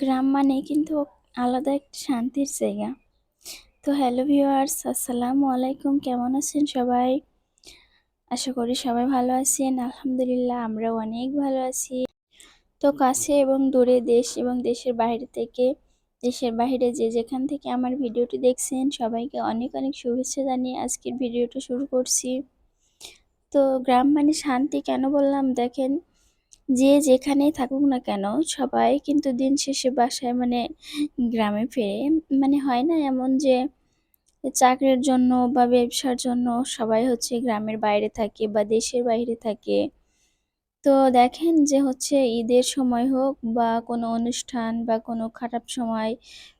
গ্রাম মানে কিন্তু আলাদা একটা শান্তির জায়গা। তো হ্যালো ভিউয়ার্স আসসালামু আলাইকুম, কেমন আছেন সবাই? আশা করি সবাই ভালো আছেন, আলহামদুলিল্লাহ আমরাও অনেক ভালো আছি। তো কাছে এবং দূরে দেশ এবং দেশের বাইরে থেকে, দেশের বাইরে যে যেখান থেকে আমার ভিডিওটি দেখছেন, সবাইকে অনেক অনেক শুভেচ্ছা জানিয়ে আজকের ভিডিওটা শুরু করছি। তো গ্রাম মানে শান্তি কেন বললাম? দেখেন যে যেখানেই থাকুক না কেন, সবাই কিন্তু দিন শেষে বাসায় মানে গ্রামে ফেরে। মানে হয় না এমন যে চাকরির জন্য বা ব্যবসার জন্য সবাই হচ্ছে গ্রামের বাইরে থাকে বা দেশের বাইরে থাকে। তো দেখেন যে হচ্ছে ঈদের সময় হোক বা কোনো অনুষ্ঠান বা কোনো খারাপ সময়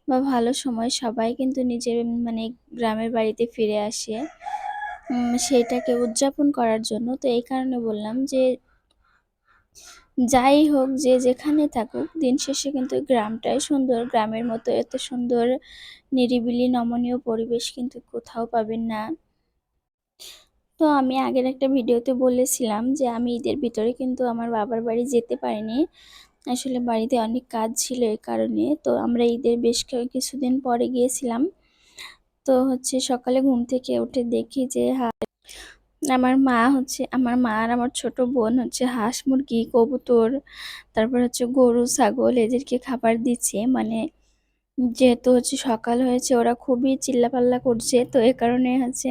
বা ভালো সময় সবাই কিন্তু নিজের মানে গ্রামের বাড়িতে ফিরে আসে। সেটাকে উদযাপন করার জন্য। তো এই কারণে বললাম যে যাই হোক, যে যেখানে থাকুক, দিন শেষে কিন্তু গ্রামটাই সুন্দর। গ্রামের মতো এত সুন্দর, নিরিবিলি, নমনীয় পরিবেশ কিন্তু কোথাও পাবেন না। তো আমি আগের একটা ভিডিওতে বলেছিলাম যে আমি ঈদের ভিতরে কিন্তু আমার বাবার বাড়ি যেতে পারিনি। আসলে বাড়িতে অনেক কাজ ছিল এই কারণে। তো আমরা ঈদের বেশ কিছুদিন পরে গিয়েছিলাম। তো হচ্ছে সকালে ঘুম থেকে উঠে দেখি যে আমার মা হচ্ছে, আমার মা আর আমার ছোট বোন হচ্ছে হাঁস, মুরগি, কবুতর, তারপর হচ্ছে গরু, ছাগল এদেরকে খাবার দিচ্ছে। মানে যেহেতু হচ্ছে সকাল হয়েছে, ওরা খুবই চিল্লাপাল্লা করছে। তো এ কারণে হচ্ছে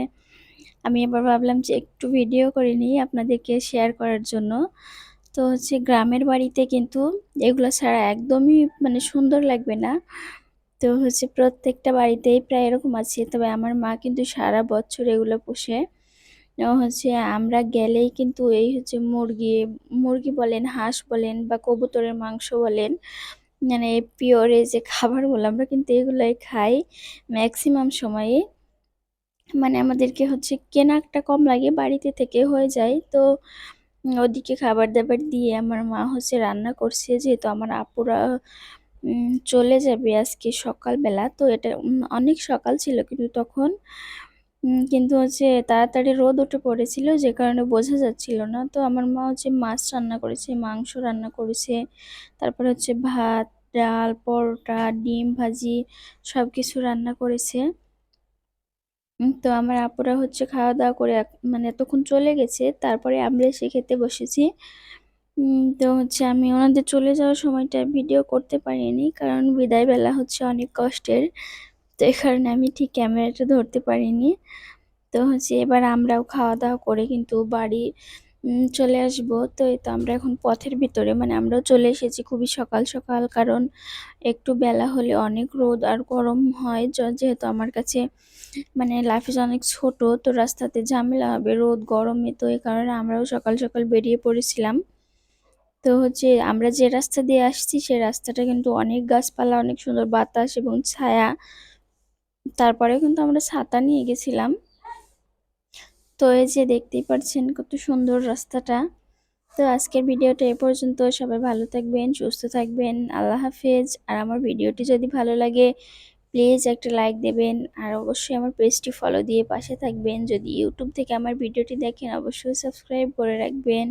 আমি এবার ভাবলাম যে একটু ভিডিও করে নিই আপনাদেরকে শেয়ার করার জন্য। তো হচ্ছে গ্রামের বাড়িতে কিন্তু এগুলো ছাড়া একদমই মানে সুন্দর লাগবে না। তো হচ্ছে প্রত্যেকটা বাড়িতেই প্রায় এরকম আছে। তবে আমার মা কিন্তু সারা বছর এগুলো পোষে। হচ্ছে আমরা গেলেই কিন্তু এই হচ্ছে মুরগি মুরগি বলেন, হাঁস বলেন বা কবুতরের মাংস বলেন মানে পিওর এই যে খাবারগুলো আমরা কিন্তু এগুলোই খাই ম্যাক্সিমাম সময়ে। মানে আমাদেরকে হচ্ছে কেনাটা কম লাগে, বাড়িতে থেকে হয়ে যায়। তো ওদিকে খাবার দাবার দিয়ে আমার মা হচ্ছে রান্না করছে, যেহেতু আমার আপুরা চলে যাবে আজকে সকালবেলা। তো এটা অনেক সকাল ছিল কিন্তু তখন কিন্তু হচ্ছে তাড়াতাড়ি রোদ উঠে পড়েছিল, যে কারণে বোঝা যাচ্ছিল না। তো আমার মা হচ্ছে মাছ রান্না করেছে, মাংস রান্না করেছে, তারপরে হচ্ছে ভাত, ডাল, পরোটা, ডিম ভাজি সব কিছু রান্না করেছে। তো আমার আপুরা হচ্ছে খাওয়া দাওয়া করে মানে এতক্ষণ চলে গেছে, তারপরে আমরা এসে খেতে বসেছি। তো হচ্ছে আমি ওনাদের চলে যাওয়ার সময়টা ভিডিও করতে পারিনি, কারণ বিদায় বেলা হচ্ছে অনেক কষ্টের। তো এই কারণে আমি ঠিক ক্যামেরাটা ধরতে পারিনি। তো হচ্ছে এবার আমরাও খাওয়া দাওয়া করে কিন্তু বাড়ি চলে আসব। তো এই তো আমরা এখন পথের ভিতরে মানে আমরাও চলে এসেছি খুবই সকাল সকাল, কারণ একটু বেলা হলে অনেক রোদ আর গরম হয়। যেহেতু আমার কাছে মানে লাফিজ অনেক ছোট, তো রাস্তাতে ঝামেলা হবে, রোদ, গরমে, তো এই কারণে আমরাও সকাল সকাল বেরিয়ে পড়েছিলাম। তো হচ্ছে আমরা যে রাস্তা দিয়ে আসছি, সে রাস্তাটা কিন্তু অনেক গাছপালা, অনেক সুন্দর বাতাস এবং ছায়া। তারপরে কিন্তু আমরা ছাতা নিয়ে গেছিলাম। তো এই যে দেখতেই পাচ্ছেন কত সুন্দর রাস্তাটা। তো আজকের ভিডিওটা এ পর্যন্ত। সবাই ভালো থাকবেন, সুস্থ থাকবেন। আল্লাহ হাফেজ। আর আমার ভিডিওটি যদি ভালো লাগে, প্লিজ একটা লাইক দেবেন। আর অবশ্যই আমার পেজটি ফলো দিয়ে পাশে থাকবেন। যদি ইউটিউব থেকে আমার ভিডিওটি দেখেন, অবশ্যই সাবস্ক্রাইব করে রাখবেন।